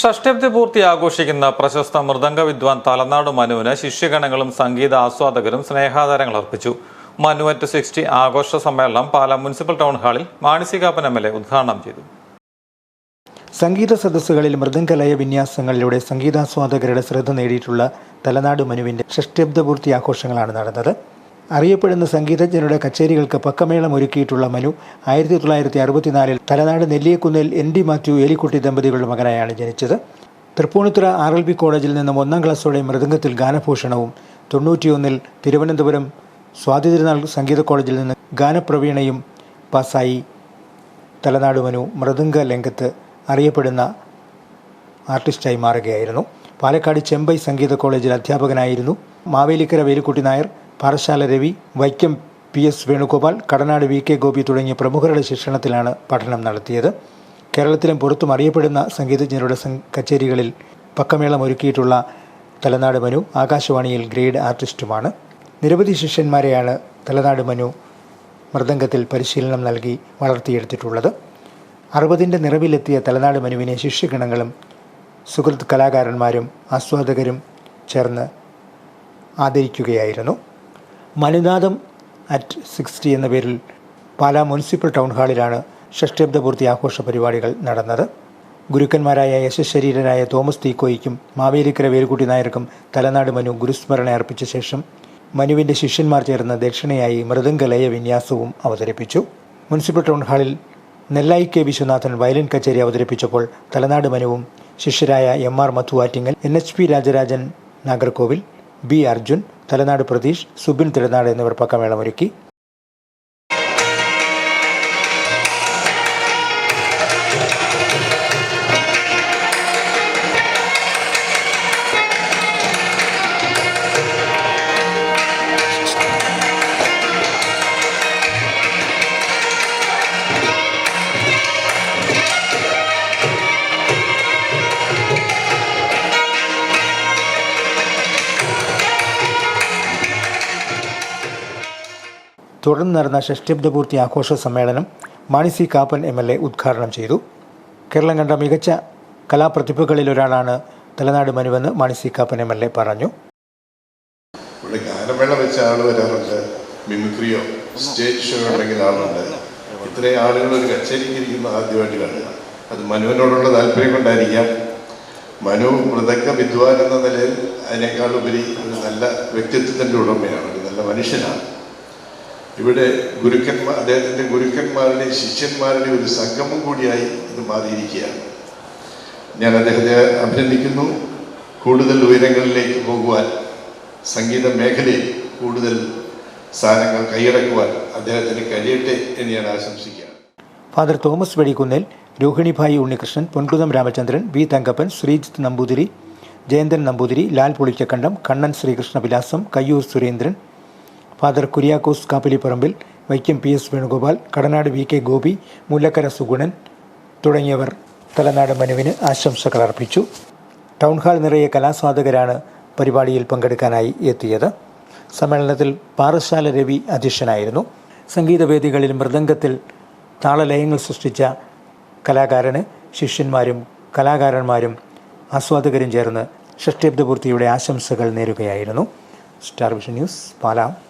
ഷഷ്ടിബ്ദി പൂർത്തി ആഘോഷിക്കുന്ന പ്രശസ്ത മൃദംഗ വിദ്വാൻ തലനാട് മനുവിന് ശിഷ്യഗണങ്ങളും സംഗീത ആസ്വാദകരും സ്നേഹാദരങ്ങൾ അർപ്പിച്ചു. മനു അറ്റ് സിക്സ്റ്റി ആഘോഷ സമ്മേളനം പാലാ മുനിസിപ്പൽ ടൗൺ ഹാളിൽ മാണിസികാപ്പൻ എം എൽ എ ഉദ്ഘാടനം ചെയ്തു. സംഗീത സദസ്സുകളിൽ മൃദംഗലയ വിന്യാസങ്ങളിലൂടെ സംഗീതാസ്വാദകരുടെ ശ്രദ്ധ നേടിയിട്ടുള്ള തലനാട് മനുവിന്റെ ഷഷ്ടിബ്ദപൂർത്തി ആഘോഷങ്ങളാണ് നടന്നത്. അറിയപ്പെടുന്ന സംഗീതജ്ഞരുടെ കച്ചേരികൾക്ക് പക്കമേളം ഒരുക്കിയിട്ടുള്ള മനു ആയിരത്തി തൊള്ളായിരത്തി അറുപത്തിനാലിൽ തലനാട് നെല്ലിയക്കുന്നിൽ എൻ ഡി മാത്യു ഏലിക്കുട്ടി ദമ്പതികളുടെ മകനായാണ് ജനിച്ചത്. തൃപ്പൂണിത്തുറ ആർ എൽ ബി കോളേജിൽ നിന്നും ഒന്നാം ക്ലാസ്സോടെ മൃദംഗത്തിൽ ഗാനഭൂഷണവും തൊണ്ണൂറ്റിയൊന്നിൽ തിരുവനന്തപുരം സ്വാതി തിരുനാൾ സംഗീത കോളേജിൽ നിന്ന് ഗാനപ്രവീണയും പാസായി തലനാട് മനു മൃദംഗ രംഗത്ത് അറിയപ്പെടുന്ന ആർട്ടിസ്റ്റായി മാറുകയായിരുന്നു. പാലക്കാട് ചെമ്പൈ സംഗീത കോളേജിൽ അധ്യാപകനായിരുന്നു. Mavelikkara Velukutty Nair Parassala Ravi Vaikom P S Venugopal Kadanad V K Gopi തുടങ്ങിയ പ്രമുഖരുടെ ശിക്ഷണത്തിലാണ് പഠനം നടത്തിയത്. കേരളത്തിലും പുറത്തും അറിയപ്പെടുന്ന സംഗീതജ്ഞരുടെ കച്ചേരികളിൽ പക്കമേളം ഒരുക്കിയിട്ടുള്ള തലനാട് മനു ആകാശവാണിയിൽ ഗ്രേഡ് ആർട്ടിസ്റ്റുമാണ്. നിരവധി ശിഷ്യന്മാരെയാണ് തലനാട് മനു മൃദംഗത്തിൽ പരിശീലനം നൽകി വളർത്തിയെടുത്തിട്ടുള്ളത്. അറുപതിന്റെ നിറവിലെത്തിയ തലനാട് മനുവിനെ ശിഷ്യഗണങ്ങളും സുഹൃത്ത് കലാകാരന്മാരും ആസ്വാദകരും ചേർന്ന് ആദരിക്കുകയായിരുന്നു. മനുനാഥം അറ്റ് സിക്സ്റ്റി എന്ന പേരിൽ പാലാ മുനിസിപ്പൽ ടൗൺ ഹാളിലാണ് ഷഷ്ടിബ്ദപൂർത്തി ആഘോഷ പരിപാടികൾ നടന്നത്. ഗുരുക്കന്മാരായ യശശരീരനായ തോമസ് തീക്കോയ്ക്കും മാവേലിക്കര വേലുക്കുട്ടി നായർക്കും തലനാട് മനു ഗുരുസ്മരണ അർപ്പിച്ച ശേഷം മനുവിന്റെ ശിഷ്യന്മാർ ചേർന്ന് ദക്ഷിണയായി മൃദംഗലയ വിന്യാസവും അവതരിപ്പിച്ചു. മുനിസിപ്പൽ ടൗൺ ഹാളിൽ നെല്ലായി കെ വിശ്വനാഥൻ വയലിൻ കച്ചേരി അവതരിപ്പിച്ചപ്പോൾ തലനാട് മനുവും ശിഷ്യരായ M R Madhu Attingal N H P Rajarajan Nagercoil B Arjun Thalanad Pratheesh Subin Thirunad എന്നിവർ പക്കമേളമൊരുക്കി. തുടർന്ന് നടന്ന ഷഷ്ടിബ്ദപൂർത്തി ആഘോഷ സമ്മേളനം Mani C Kappan M L A ഉദ്ഘാടനം ചെയ്തു. കേരളം കണ്ട മികച്ച കലാപ്രതിഭകളിൽ ഒരാളാണ് Thalanad മനുവെന്ന് Mani C Kappan M L A പറഞ്ഞു. ഇവിടെ മിമിക്രിയോ സ്റ്റേജ് ഷോ ആളുകൾ ഒരു അത് മനുവിനോടുള്ള താല്പര്യം കൊണ്ടായിരിക്കാം. മനു മൃദംഗ വിദ്വാൻ എന്ന നിലയിൽ അതിനേക്കാളുപരി ഒരു നല്ല വ്യക്തിത്വത്തിന്റെ ഉടമയാണ് ഒരു നല്ല മനുഷ്യനാണ്. ഇവിടെ ഗുരുക്കന്മാർ അദ്ദേഹത്തിന്റെ ഗുരുക്കന്മാരുടെയും ശിഷ്യന്മാരുടെയും ഒരു സംഗമം കൂടിയായി ഇത് മാറിയിരിക്കുകയാണ്. ഞാൻ അദ്ദേഹത്തെ അഭിനന്ദിക്കുന്നു. കൂടുതൽ ഉയരങ്ങളിലേക്ക് പോകുവാൻ സംഗീത മേഖലയിൽ കൂടുതൽ സ്ഥാനങ്ങൾ കൈയടക്കുവാൻ അദ്ദേഹത്തിന് കഴിയട്ടെ എന്ന് ഞാൻ ആശംസിക്കുകയാണ്. Father Thomas Vedikkunnel Rohinibhai Unnikrishnan Ponkunnam Ramachandran V Thankappan Sreejith Namboothiri Jayanthan Namboothiri Lal Pulikkakandam Kannan Sreekrishnavilasam Kayyur Surendran father Kuriakose Kappilipparambil Vaikom P S Venugopal Kadanad V K Gopi Mullakkara Suganan തുടങ്ങിയവർ തലനാട് മനുവിന് ആശംസകൾ അർപ്പിച്ചു. Town hall നിറയെ കലാസ്വാദകരാണ് പരിപാടിയിൽ പങ്കെടുക്കാനായി എത്തിയത്. സമ്മേളനത്തിൽ പാറശാല രവി അധ്യക്ഷനായിരുന്നു. സംഗീതവേദികളിൽ മൃദംഗത്തിൽ താളലയങ്ങൾ സൃഷ്ടിച്ച കലാകാരന് ശിഷ്യന്മാരും കലാകാരന്മാരും ആസ്വാദകരും ചേർന്ന് ഷഷ്ടിബ്ദപൂർത്തിയുടെ ആശംസകൾ നേരുകയായിരുന്നു. Star vision news പാലാം.